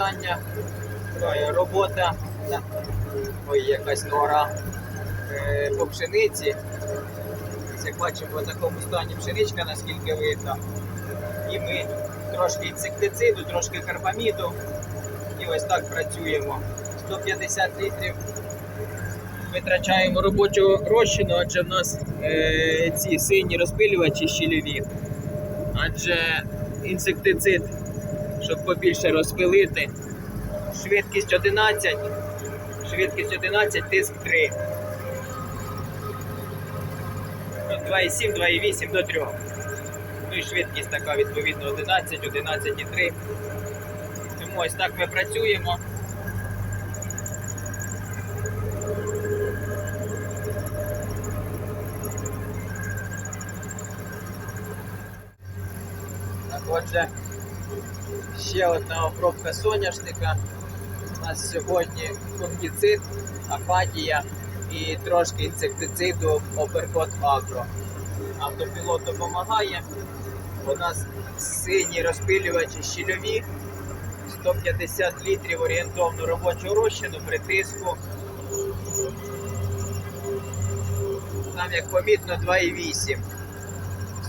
остання ой, робота. Ой, якась нора е, по пшениці. Як бачимо, в такому стані пшеничка, наскільки видно. І ми трошки інсектициду, трошки карбаміду. І ось так працюємо. 150 літрів витрачаємо робочого розчину, адже в нас е, ці сині розпилювачі щільові. Адже інсектицид, щоб побільше розпилити. Швидкість 11, швидкість 11, тиск 3. Ну, 2,7, 2,8 до 3. Ну і швидкість така відповідно 11, 11,3. Тому ось так ми працюємо. Отже, ще одна обробка соняшника. У нас сьогодні фунгіцид, апатія і трошки інсектициду Оперкот Агро. Автопілот допомагає. У нас сині розпилювачі щільові, 150 літрів орієнтовно робочого розчину при тиску. Там, як помітно, 2,8.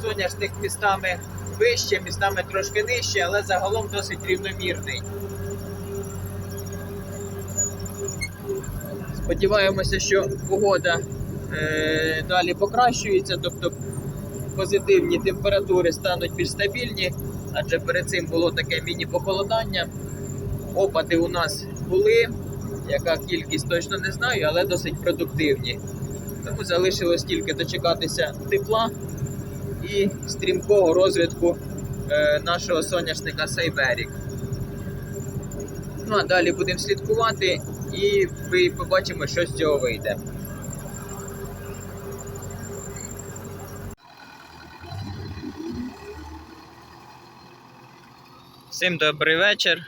Соняшник містами вище, містами трошки нижче, але загалом досить рівномірний. Сподіваємося, що погода е, далі покращується, тобто позитивні температури стануть більш стабільні, адже перед цим було таке міні-похолодання. Опади у нас були, яка кількість точно не знаю, але досить продуктивні. Тому залишилось тільки дочекатися тепла і стрімкого розвитку е, нашого соняшника Сайберік. Ну а далі будемо слідкувати і ви побачимо, що з цього вийде. Всім добрий вечір.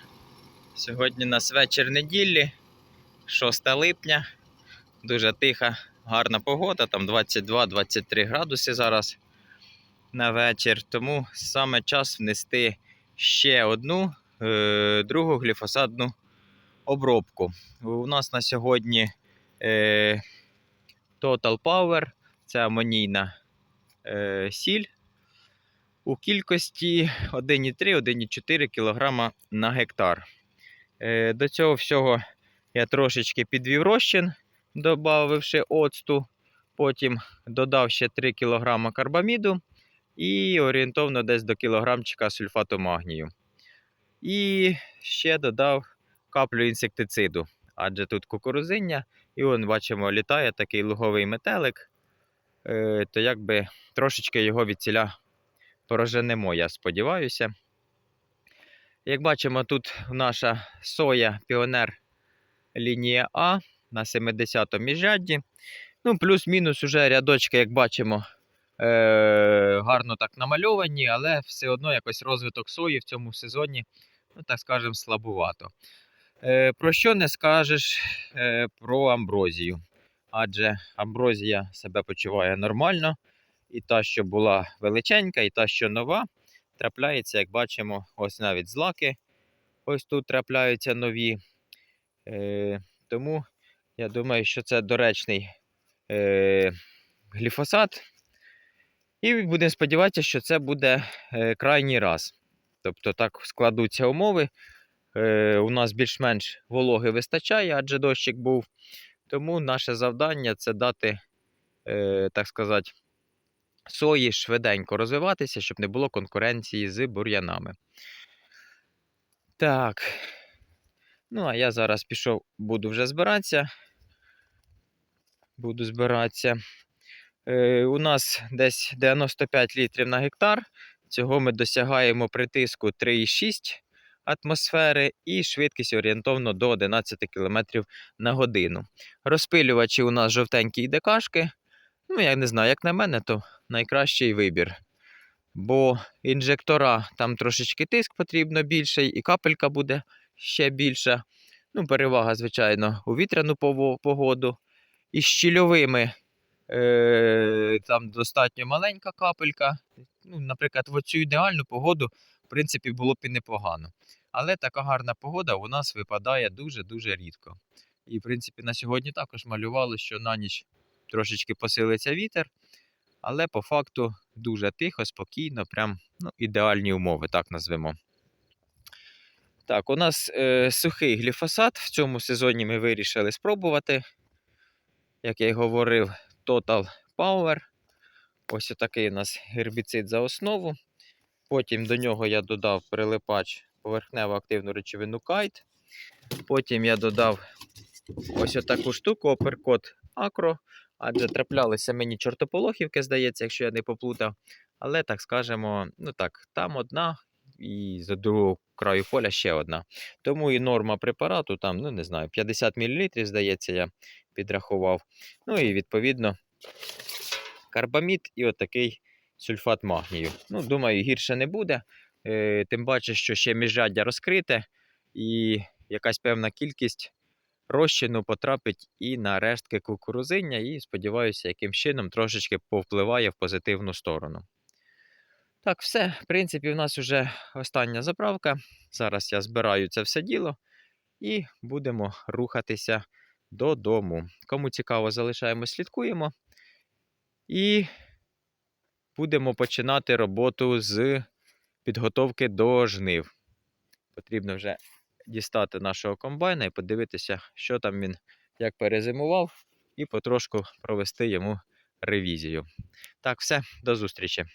Сьогодні у нас вечір неділі, 6 липня. Дуже тиха, гарна погода, там 22-23 градуси зараз на вечір. Тому саме час внести ще одну е, другу гліфосатну обробку. У нас на сьогодні е, Total Power, це амонійна е, сіль у кількості 1,3-1,4 кг на гектар. До цього всього я трошечки підвів розчин, додавши оцту, потім додав ще 3 кг карбаміду і орієнтовно десь до кілограмчика сульфату магнію. І ще додав каплю інсектициду, адже тут кукурузиння, і он бачимо, літає такий луговий метелик, е, то якби трошечки його від ціля проженемо, я сподіваюся. Як бачимо, тут наша соя Піонер лінія А на 70-му міжрядді. Ну, плюс-мінус уже рядочки, як бачимо, е- гарно так намальовані, але все одно якось розвиток сої в цьому сезоні, ну так скажемо, слабувато. Е, про що не скажеш е, про амброзію? Адже амброзія себе почуває нормально, і та, що була величенька, і та, що нова, трапляється, як бачимо, ось навіть злаки. Ось тут трапляються нові. Е, тому я думаю, що це доречний е, гліфосат. І будемо сподіватися, що це буде е, крайній раз. Тобто так складуться умови. Е, у нас більш-менш вологи вистачає, адже дощик був. Тому наше завдання це дати, е, так сказати, сої швиденько розвиватися, щоб не було конкуренції з бур'янами. Так. Ну, а я зараз пішов, буду вже збиратися. Буду збиратися. Е, у нас десь 95 літрів на гектар. Цього ми досягаємо при тиску 3,6 атмосфери і швидкість орієнтовно до 11 км на годину. Розпилювачі у нас жовтенькі ДКшки. Ну, я не знаю, як на мене, то найкращий вибір. Бо інжектора там трошечки тиск потрібно більший, і капелька буде ще більша. Ну, перевага, звичайно, у вітряну погоду. І з щільовими там достатньо маленька капелька. Ну, наприклад, в цю ідеальну погоду, в принципі, було б і непогано. Але така гарна погода у нас випадає дуже-дуже рідко. І, в принципі, на сьогодні також малювало, що на ніч трошечки посилиться вітер, але по факту дуже тихо, спокійно, прям ну, ідеальні умови, так назвемо. Так, у нас е, сухий гліфосат. В цьому сезоні ми вирішили спробувати. Як я й говорив, Total Power. Ось такий у нас гербіцид за основу. Потім до нього я додав прилипач поверхнево активну речовину кайт. Потім я додав ось таку штуку, оперкот акро. Адже траплялися мені чортополохівки, здається, якщо я не поплутав. Але так скажемо, ну так, там одна, і з другого краю поля ще одна. Тому і норма препарату там, ну не знаю, 50 мл, здається, я підрахував. Ну і відповідно карбамід і отакий сульфат магнію. Ну, думаю, гірше не буде. Е, тим паче, що ще міжряддя розкрите, і якась певна кількість розчину потрапить і на рештки кукурузиння, і сподіваюся, яким чином трошечки повпливає в позитивну сторону. Так, все. В принципі, у нас вже остання заправка. Зараз я збираю це все діло і будемо рухатися додому. Кому цікаво, залишаємо, слідкуємо. І будемо починати роботу з підготовки до жнив. Потрібно вже дістати нашого комбайна і подивитися, що там він як перезимував, і потрошку провести йому ревізію. Так, все, до зустрічі.